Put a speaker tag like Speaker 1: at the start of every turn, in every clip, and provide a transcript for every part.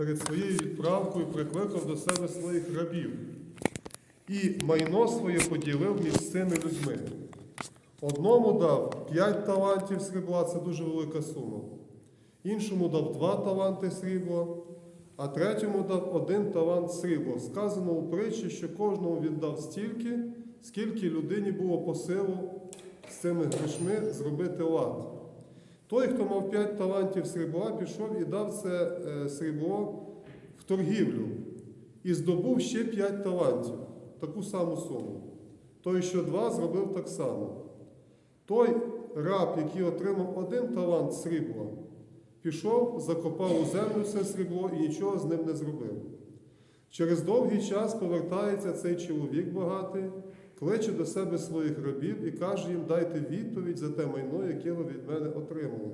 Speaker 1: перед своєю відправкою прикликав до себе своїх рабів і майно своє поділив між цими людьми. Одному дав 5 талантів срібла, це дуже велика сума. Іншому дав 2 таланти срібла, а третьому дав один талант срібла. Сказано у притчі, що кожному віддав стільки, скільки людині було по силу з цими грошми зробити лад. Той, хто мав 5 талантів срібла, пішов і дав це е, срібло в торгівлю і здобув ще 5 талантів, таку саму суму. Той, що два, зробив так само. Той раб, який отримав один талант срібла, пішов, закопав у землю це срібло і нічого з ним не зробив. Через довгий час повертається цей чоловік багатий, кличе до себе своїх рабів і каже їм, дайте відповідь за те майно, яке ви від мене отримали.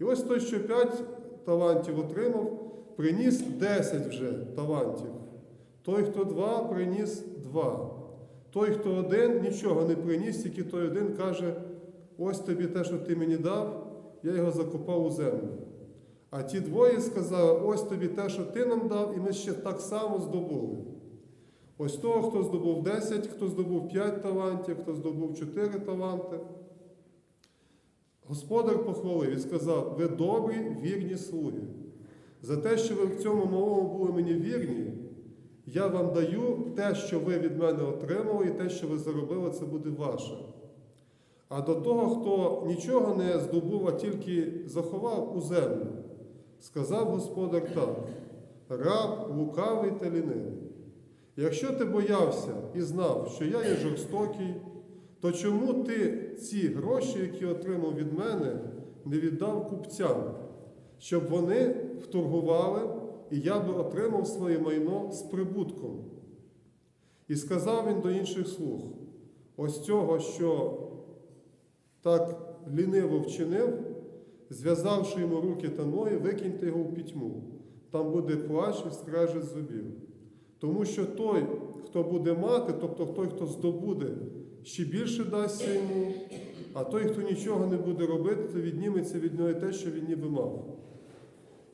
Speaker 1: І ось той, що п'ять талантів отримав, приніс 10 вже талантів. Той, хто два, приніс два. Той, хто один, нічого не приніс, тільки той один каже: ось тобі те, що ти мені дав, я його закопав у землю. А ті двоє сказали, ось тобі те, що ти нам дав, і ми ще так само здобули. Ось того, хто здобув 10, хто здобув 5 талантів, хто здобув 4 таланти. Господар похвалив і сказав: ви добрі, вірні слуги. За те, що ви в цьому малому були мені вірні, я вам даю те, що ви від мене отримали, і те, що ви заробили, це буде ваше. А до того, хто нічого не здобув, а тільки заховав у землю, сказав господар так: раб лукавий та лінивий. Якщо ти боявся і знав, що я є жорстокий, то чому ти ці гроші, які отримав від мене, не віддав купцям, щоб вони вторгували, і я би отримав своє майно з прибутком? І сказав він до інших слуг: ось цього, що так ліниво вчинив, зв'язавши йому руки та ноги, викиньте його в пітьму. Там буде плач і скрежет зубів. Тому що той, хто буде мати, тобто той, хто здобуде, ще більше дасться йому, а той, хто нічого не буде робити, то відніметься від нього те, що він ніби мав.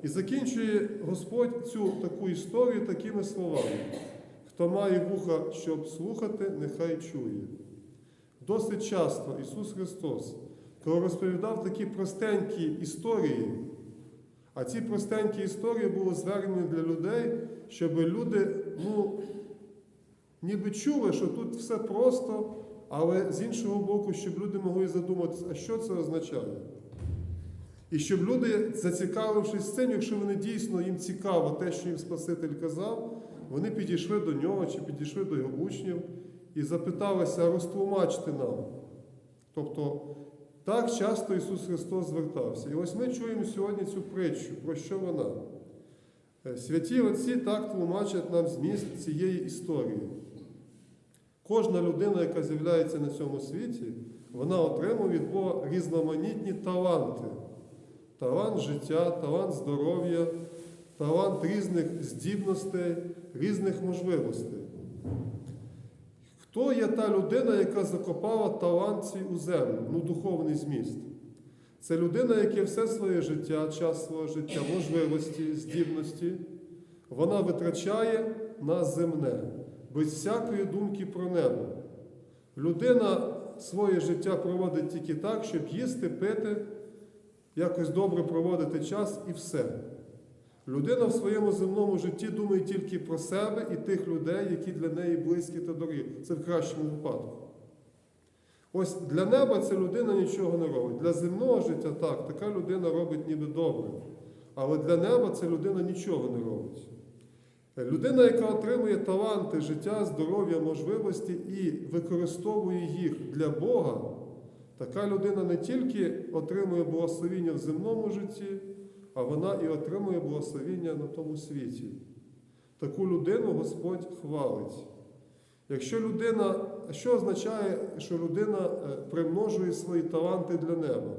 Speaker 1: І закінчує Господь цю таку історію такими словами: хто має вуха, щоб слухати, нехай чує. Досить часто Ісус Христос, коли розповідав такі простенькі історії, а ці простенькі історії були звернені для людей, щоб люди, ну, ніби чули, що тут все просто, але з іншого боку, щоб люди могли задуматися, а що це означає. І щоб люди, зацікавившись цим, якщо вони дійсно їм цікаво те, що їм Спаситель казав, вони підійшли до нього чи підійшли до його учнів і запиталися, розтлумачте нам. Тобто, так часто Ісус Христос звертався. І ось ми чуємо сьогодні цю притчу, про що вона. Е, Святі Отці так тлумачать нам зміст цієї історії. Кожна людина, яка з'являється на цьому світі, вона отримує від Бога різноманітні таланти. Талант життя, талант здоров'я, талант різних здібностей, різних можливостей. Хто є та людина, яка закопала талант свій у землю, ну, духовний зміст? Це людина, яка все своє життя, час свого життя, можливості, здібності, вона витрачає на земне, без всякої думки про небо. Людина своє життя проводить тільки так, щоб їсти, пити, якось добре проводити час і все. Людина в своєму земному житті думає тільки про себе і тих людей, які для неї близькі та дорогі. Це в кращому випадку. Ось для неба ця людина нічого не робить. Для земного життя так, така людина робить ніби добре. Але для неба ця людина нічого не робить. Людина, яка отримує таланти, життя, здоров'я, можливості і використовує їх для Бога, така людина не тільки отримує благословіння в земному житті, а вона і отримує благословіння на тому світі. Таку людину Господь хвалить. Якщо людина, що означає, що людина е, примножує свої таланти для неба?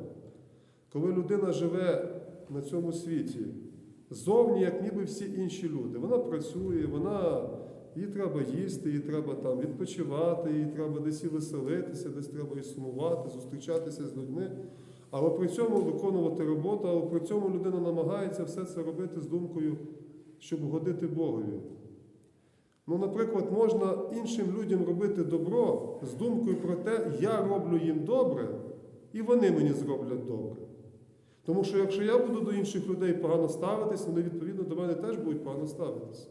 Speaker 1: Коли людина живе на цьому світі, зовні, як ніби всі інші люди, вона працює, вона, їй треба їсти, їй треба там відпочивати, їй треба десь і веселитися, десь треба і сумувати, зустрічатися з людьми. але при цьому виконувати роботу, але при цьому людина намагається все це робити з думкою, щоб угодити Богові. Ну, наприклад, можна іншим людям робити добро з думкою про те, я роблю їм добре, і вони мені зроблять добре. Тому що якщо я буду до інших людей погано ставитись, вони відповідно до мене теж будуть погано ставитись.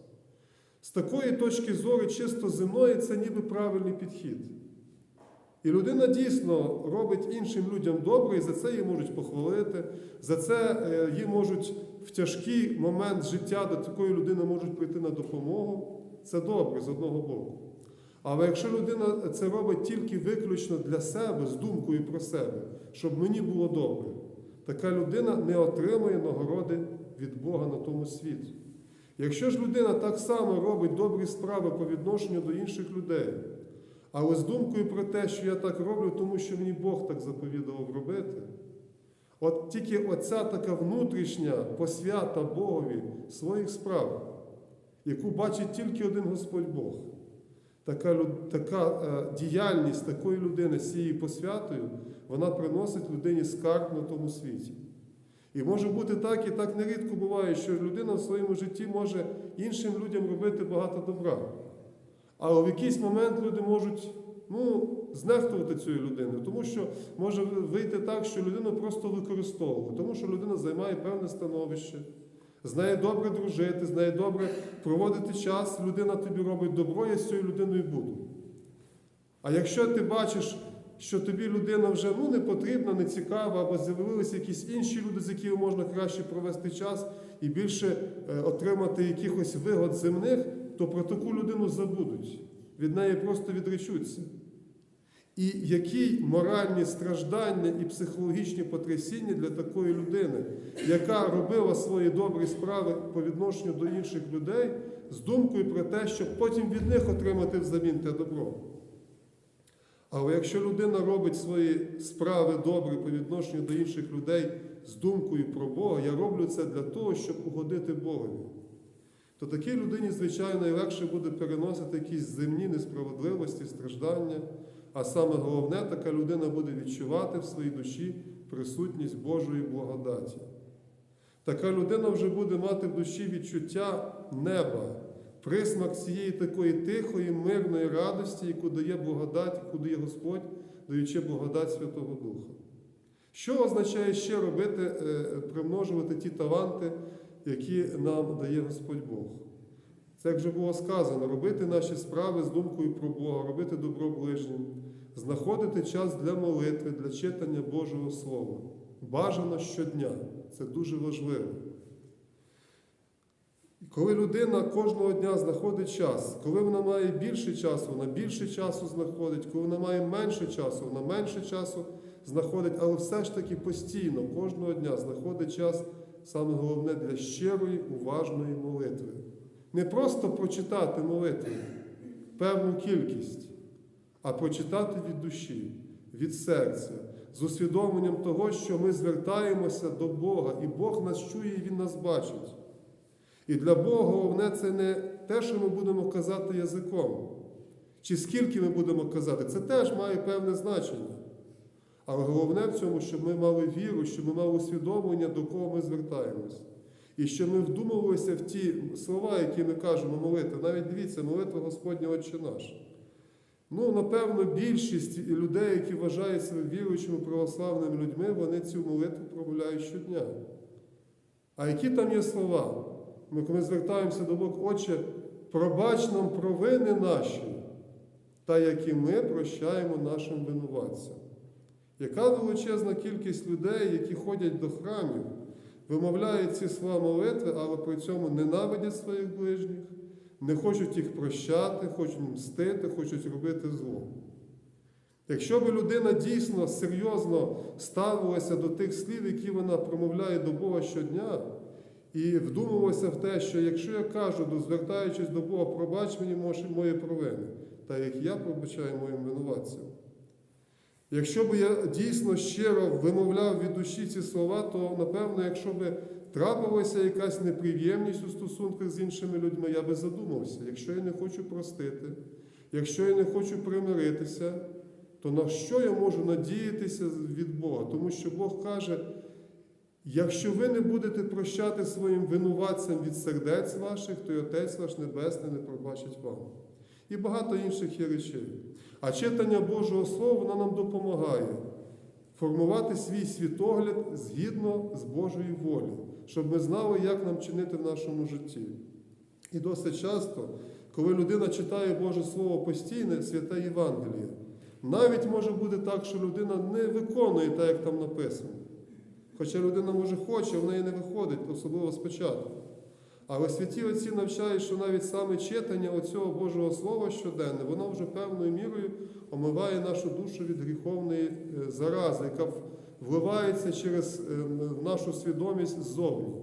Speaker 1: З такої точки зору, чисто земної, це ніби правильний підхід. І людина дійсно робить іншим людям добре, і за це її можуть похвалити, за це е, її можуть в тяжкий момент життя до такої людини можуть прийти на допомогу. Це добре з одного боку. Але якщо людина це робить тільки виключно для себе, з думкою про себе, щоб мені було добре, така людина не отримує нагороди від Бога на тому світі. Якщо ж людина так само робить добрі справи по відношенню до інших людей, але з думкою про те, що я так роблю, тому що мені Бог так заповідував робити, от тільки оця така внутрішня посвята Богові своїх справ, яку бачить тільки один Господь Бог, така, така е, діяльність такої людини з цією посвятою, вона приносить людині скарб на тому світі. І може бути так, і так нерідко буває, що людина в своєму житті може іншим людям робити багато добра. Але в якийсь момент люди можуть ну, знехтувати цією людиною, тому що може вийти так, що людину просто використовують, тому що людина займає певне становище, знає добре дружити, знає добре проводити час, людина тобі робить добро, я з цією людиною буду. А якщо ти бачиш, що тобі людина вже ну, не потрібна, не цікава, або з'явилися якісь інші люди, з якими можна краще провести час і більше е, отримати якихось вигод земних, то про таку людину забудуть, від неї просто відречуться. І які моральні страждання і психологічні потрясіння для такої людини, яка робила свої добрі справи по відношенню до інших людей з думкою про те, щоб потім від них отримати взамін те добро. Але якщо людина робить свої справи добрі по відношенню до інших людей з думкою про Бога, я роблю це для того, щоб угодити Богові, то такій людині, звичайно, найлегше буде переносити якісь земні несправедливості, страждання. А саме головне, така людина буде відчувати в своїй душі присутність Божої благодаті. Така людина вже буде мати в душі відчуття неба, присмак цієї такої тихої, мирної радості, яку дає благодать, яку дає Господь, даючи благодать Святого Духа. Що означає ще робити, е, примножувати ті таланти, які нам дає Господь Бог? Це, як вже було сказано, робити наші справи з думкою про Бога, робити добро ближнім, знаходити час для молитви, для читання Божого Слова. Бажано щодня. Це дуже важливо. Коли людина кожного дня знаходить час, коли вона має більше часу, вона більше часу знаходить, коли вона має менше часу, вона менше часу знаходить, але все ж таки постійно, кожного дня знаходить час, саме головне для щирої, уважної молитви. Не просто прочитати молитву, певну кількість, а прочитати від душі, від серця, з усвідомленням того, що ми звертаємося до Бога, і Бог нас чує, і Він нас бачить. І для Бога головне це не те, що ми будемо казати язиком, чи скільки ми будемо казати, це теж має певне значення. Але головне в цьому, щоб ми мали віру, щоб ми мали усвідомлення, до кого ми звертаємось. І щоб ми вдумувалися в ті слова, які ми кажемо молитви. Навіть дивіться, молитва Господня Отче наш. Ну, напевно, більшість людей, які вважають себе віруючими православними людьми, вони цю молитву промовляють щодня. А які там є слова? Ми коли звертаємося до Бога, Отче, пробач нам провини наші, та які ми прощаємо нашим винуватцям. Яка величезна кількість людей, які ходять до храмів, вимовляють ці слова молитви, але при цьому ненавидять своїх ближніх, не хочуть їх прощати, хочуть мстити, хочуть робити зло. Якщо б людина дійсно серйозно ставилася до тих слів, які вона промовляє до Бога щодня, і вдумувалася в те, що якщо я кажу, звертаючись до Бога, пробач мені мої провини, так як я пробачаю моїм винуватцям. Якщо б я дійсно щиро вимовляв від душі ці слова, то напевно, якщо б трапилася якась неприємність у стосунках з іншими людьми, я би задумався. Якщо я не хочу простити, якщо я не хочу примиритися, то на що я можу надіятися від Бога? Тому що Бог каже, якщо ви не будете прощати своїм винуватцям від сердець ваших, то й Отець ваш Небесний не пробачить вам. І багато інших є речей. А читання Божого Слова воно нам допомагає формувати свій світогляд згідно з Божою волею, щоб ми знали, як нам чинити в нашому житті. І досить часто, коли людина читає Боже Слово постійне, святе Євангеліє, навіть може бути так, що людина не виконує так, як там написано. Хоча людина може хоче, в неї не виходить, особливо спочатку. Але святі отці навчають, що навіть саме читання оцього Божого Слова щоденне, воно вже певною мірою омиває нашу душу від гріховної е, зарази, яка вливається через е, нашу свідомість ззовні.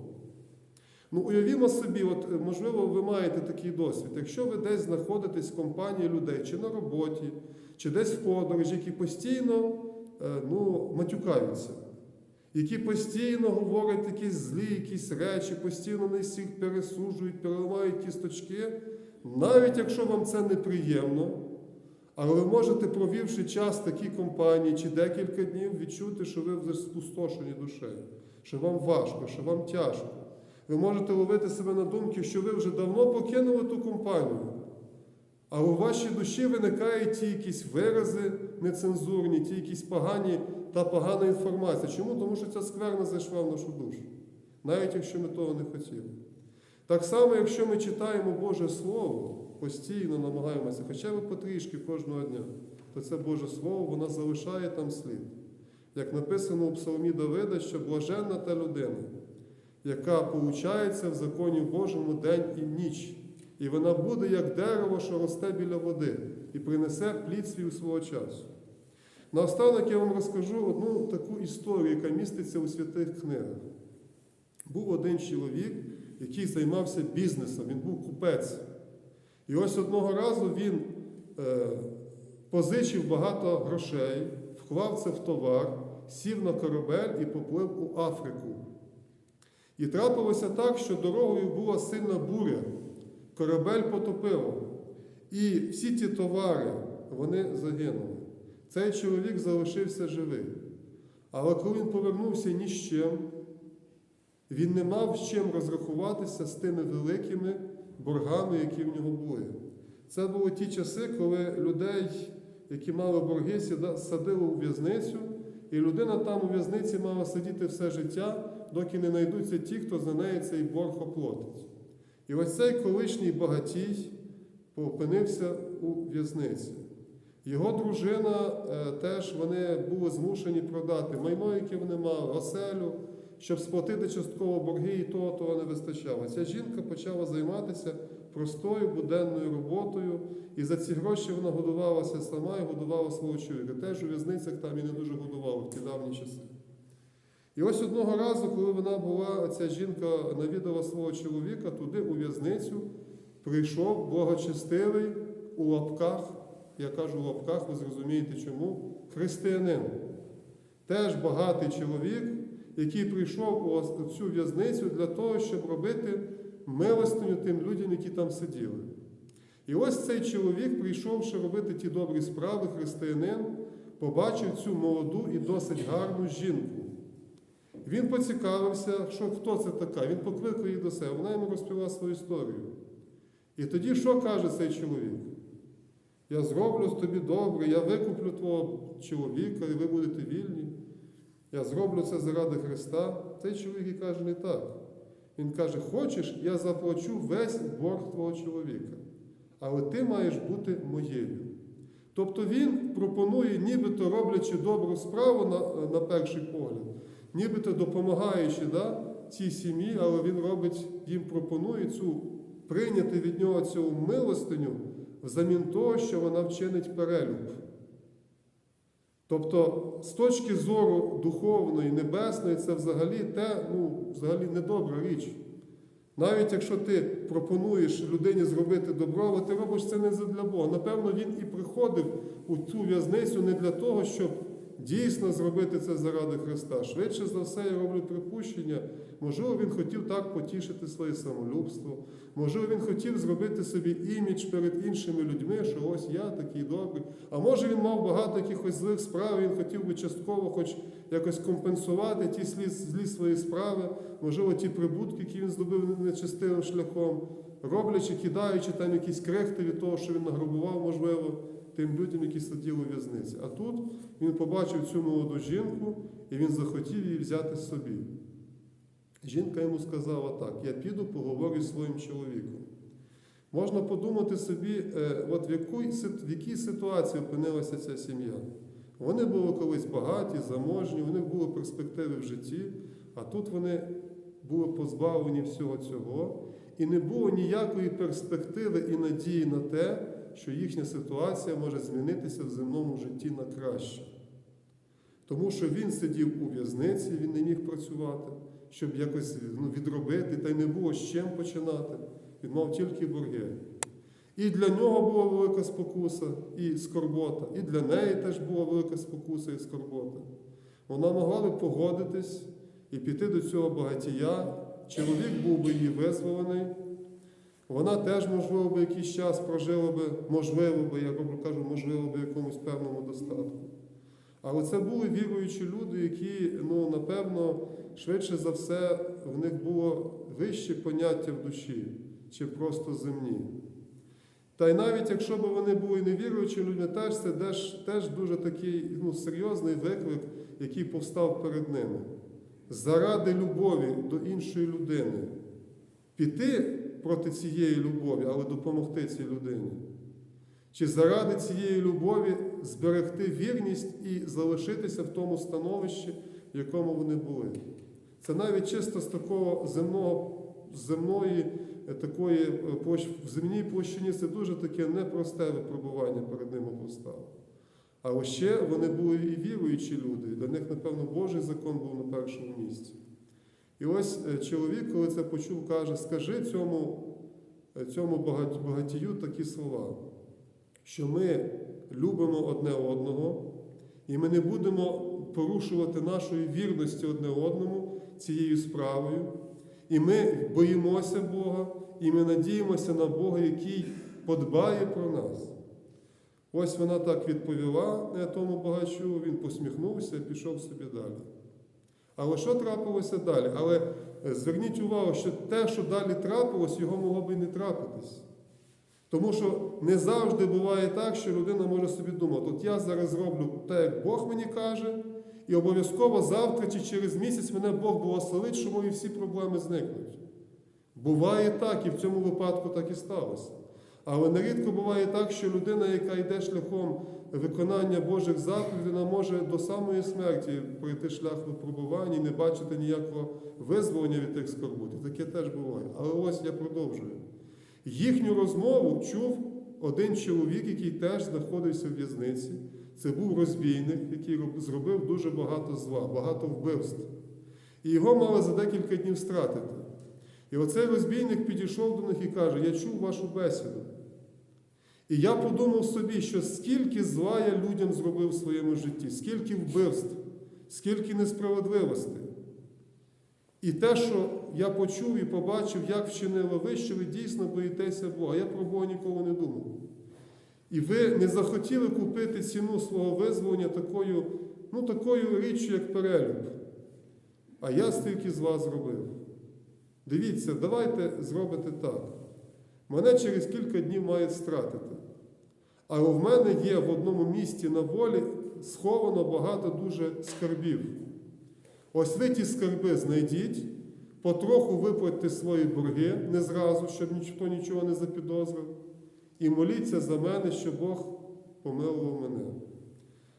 Speaker 1: Ну, уявімо собі, от, е, можливо, ви маєте такий досвід. Якщо ви десь знаходитесь в компанії людей, чи на роботі, чи десь в подорожі, які постійно ну, матюкаються, які постійно говорять якісь злі, якісь речі, постійно не всіх пересуджують, переливають кісточки, навіть якщо вам це неприємно, але ви можете, провівши час в такій компанії чи декілька днів, відчути, що ви вже спустошені душею, що вам важко, що вам тяжко. Ви можете ловити себе на думки, що ви вже давно покинули ту компанію. Але у вашій душі виникають ті якісь вирази нецензурні, ті якісь погані та погана інформація. Чому? Тому що ця скверна зайшла в нашу душу, навіть якщо ми того не хотіли. Так само, якщо ми читаємо Боже Слово, постійно намагаємося, хоча б потрішки кожного дня, то це Боже Слово, воно залишає там слід. Як написано у Псалмі Давида, що блаженна та людина, яка получається в законі Божому день і ніч. І вона буде як дерево, що росте біля води, і принесе плід свій у свого часу. Наостанок я вам розкажу одну таку історію, яка міститься у святих книгах. Був один чоловік, який займався бізнесом, він був купець. І ось одного разу він е, позичив багато грошей, вклав це в товар, сів на корабель і поплив у Африку. І трапилося так, що дорогою була сильна буря, корабель потопило. І всі ті товари вони загинули. Цей чоловік залишився живий. Але коли він повернувся ні з чим, він не мав з чим розрахуватися з тими великими боргами, які в нього були. Це були ті часи, коли людей, які мали борги, садили у в'язницю, і людина там у в'язниці мала сидіти все життя, доки не знайдуться ті, хто за неї цей борг оплатить. І ось цей колишній багатій опинився у в'язниці. Його дружина е, теж вони були змушені продати майно, яке вони мали, оселю, щоб сплатити частково борги, і того того не вистачало. Ця жінка почала займатися простою буденною роботою, і за ці гроші вона годувалася сама і годувала свого чоловіка. Теж у в'язницях там і не дуже годували в ті давні часи. І ось одного разу, коли вона була, ця жінка навідала свого чоловіка, туди у в'язницю прийшов благочестивий у лапках, я кажу в лапках, ви зрозумієте чому, християнин. Теж багатий чоловік, який прийшов у цю в'язницю для того, щоб робити милостиню тим людям, які там сиділи. І ось цей чоловік, прийшовши робити ті добрі справи, християнин, побачив цю молоду і досить гарну жінку. Він поцікавився, що хто це така. Він покликав її до себе, вона йому розповіла свою історію. І тоді що каже цей чоловік? Я зроблю з тобі добре, я викуплю твого чоловіка, і ви будете вільні. Я зроблю це заради Христа. Цей чоловік і каже не так. Він каже: Хочеш, я заплачу весь борг твого чоловіка, але ти маєш бути моєю. Тобто він пропонує, нібито роблячи добру справу на, на перший погляд, нібито допомагаючи да, цій сім'ї, але він робить, їм пропонує цю прийняти від нього цю милостиню взамін того, що вона вчинить перелюб. Тобто, з точки зору духовної, небесної, це взагалі те, ну, взагалі недобра річ. Навіть якщо ти пропонуєш людині зробити добро, але ти робиш це не для Бога. Напевно, він і приходив у цю в'язницю не для того, щоб дійсно зробити це заради Христа. Швидше за все, я роблю припущення. Можливо, він хотів так потішити своє самолюбство. Можливо, він хотів зробити собі імідж перед іншими людьми, що ось я такий добрий. А може він мав багато якихось злих справ, він хотів би частково, хоч якось компенсувати ті злі, свої справи, можливо, ті прибутки, які він здобув нечестивим шляхом, роблячи, кидаючи там якісь крехти від того, що він награбував, можливо, тим людям, які сиділи у в'язниці. А тут він побачив цю молоду жінку, і він захотів її взяти собі. Жінка йому сказала так: я піду поговорю з своїм чоловіком. Можна подумати собі, е, от в, якій, в якій ситуації опинилася ця сім'я. Вони були колись багаті, заможні, у них були перспективи в житті, а тут вони були позбавлені всього цього, і не було ніякої перспективи і надії на те, що їхня ситуація може змінитися в земному житті на краще. Тому що він сидів у в'язниці, він не міг працювати, щоб якось ну, відробити, та й не було з чим починати. Він мав тільки борги. І для нього була велика спокуса і скорбота, і для неї теж була велика спокуса і скорбота. Вона могла би погодитись і піти до цього багатія. Чоловік був би її визволений. Вона теж, можливо, би якийсь час прожила би, можливо би, я кажу, можливо би якомусь певному достатку. Але це були віруючі люди, які, ну, напевно, швидше за все, в них було вище поняття в душі, чи просто земні. Та й навіть якщо б вони були невіруючими людьми, теж це теж дуже такий ну, серйозний виклик, який повстав перед ними. Заради любові до іншої людини. Піти проти цієї любові, але допомогти цій людині. Чи заради цієї любові зберегти вірність і залишитися в тому становищі, в якому вони були. Це навіть чисто з такого земного, земної, е, такої е, в земній площині це дуже таке непросте випробування перед ними постало. Але ще вони були і віруючі люди. Для них, напевно, Божий закон був на першому місці. І ось е, чоловік, коли це почув, каже: скажи цьому, е, цьому багатію такі слова що ми любимо одне одного, і ми не будемо порушувати нашої вірності одне одному цією справою. І ми боїмося Бога, і ми надіємося на Бога, який подбає про нас. Ось вона так відповіла тому багачу, він посміхнувся і пішов собі далі. Але що трапилося далі? Але е, зверніть увагу, що те, що далі трапилось, його могло би і не трапитись. Тому що не завжди буває так, що людина може собі думати, от я зараз зроблю те, як Бог мені каже, і обов'язково завтра чи через місяць мене Бог благословить, що мої всі проблеми зникнуть. Буває так, і в цьому випадку так і сталося. Але нерідко буває так, що людина, яка йде шляхом виконання Божих заповідей, вона може до самої смерті пройти шлях випробування і не бачити ніякого визволення від тих скорбутів. Таке теж буває. Але ось я продовжую. Їхню розмову чув один чоловік, який теж знаходився в в'язниці. Це був розбійник, який зробив дуже багато зла, багато вбивств. І його мали за декілька днів стратити. І оцей розбійник підійшов до них і каже: Я чув вашу бесіду. І я подумав собі, що скільки зла я людям зробив в своєму житті, скільки вбивств, скільки несправедливостей. І те, що я почув і побачив, як вчинили ви, що ви дійсно боїтеся Бога. Я про Бога ніколи не думав. І ви не захотіли купити ціну свого визволення такою, ну, такою річчю, як перелюб. А я стільки з вас зробив. Дивіться, давайте зробите так. Мене через кілька днів мають стратити. Але в мене є в одному місті на волі сховано багато дуже скарбів. Ось ви ті скарби знайдіть, потроху виплатьте свої борги не зразу, щоб ніхто нічого не запідозрив, і моліться за мене, щоб Бог помилував мене.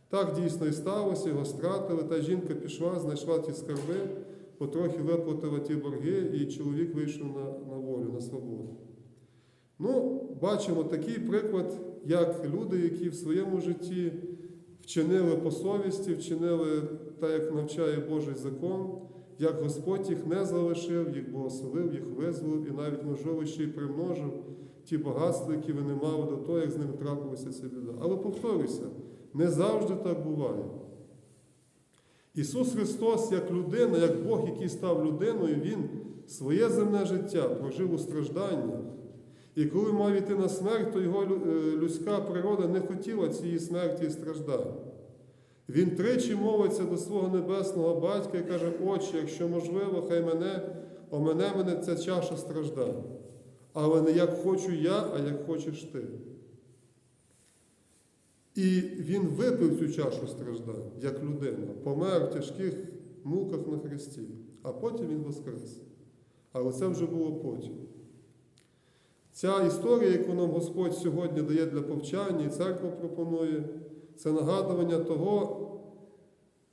Speaker 1: Так дійсно і сталося, його стратили, та жінка пішла, знайшла ті скарби, потрохи виплатила ті борги, і чоловік вийшов на, на волю, на свободу. Ну, бачимо такий приклад, як люди, які в своєму житті вчинили по совісті, вчинили так, як навчає Божий закон, як Господь їх не залишив, їх благословив, їх визволив і навіть, можливо, ще й примножив ті багатства, які вони мали до того, як з ними трапилася ця біда. Але повторюся, не завжди так буває. Ісус Христос, як людина, як Бог, який став людиною, Він своє земне життя прожив у стражданні. І коли мав іти на смерть, то його е, людська природа не хотіла цієї смерті і страждань. Він тричі мовиться до свого небесного батька і каже, Отче, якщо можливо, хай мене, омене мене ця чаша страждань. Але не як хочу я, а як хочеш ти. І він випив цю чашу страждань, як людина, помер в тяжких муках на хресті, а потім він воскрес. Але це вже було потім. Ця історія, яку нам Господь сьогодні дає для повчання, і церква пропонує, це нагадування того,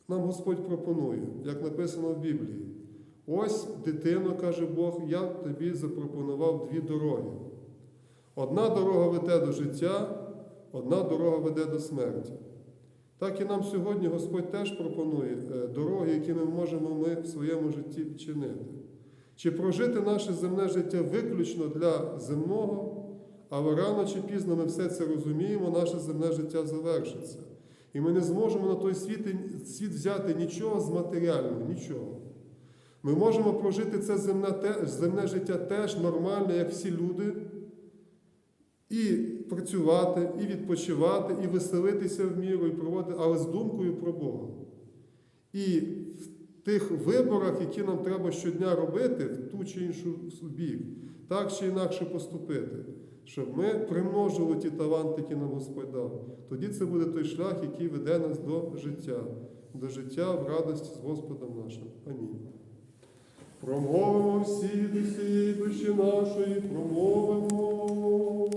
Speaker 1: нам Господь пропонує, як написано в Біблії. Ось, дитино, каже Бог, я тобі запропонував дві дороги. Одна дорога веде до життя, одна дорога веде до смерті. Так і нам сьогодні Господь теж пропонує е, дороги, якими можемо ми в своєму житті вчинити. Чи прожити наше земне життя виключно для земного, але рано чи пізно ми все це розуміємо, наше земне життя завершиться. І ми не зможемо на той світ, світ взяти нічого з матеріального, нічого. Ми можемо прожити це земне, земне життя теж нормально, як всі люди, і працювати, і відпочивати, і веселитися в міру, і проводити, але з думкою про Бога. І тих виборах, які нам треба щодня робити, в ту чи іншу бік, так чи інакше поступити, щоб ми примножили ті таланти, які нам Господь дав. Тоді це буде той шлях, який веде нас до життя, до життя в радості з Господом нашим. Амінь. Промовимо всі від усієї душі нашої, промовимо.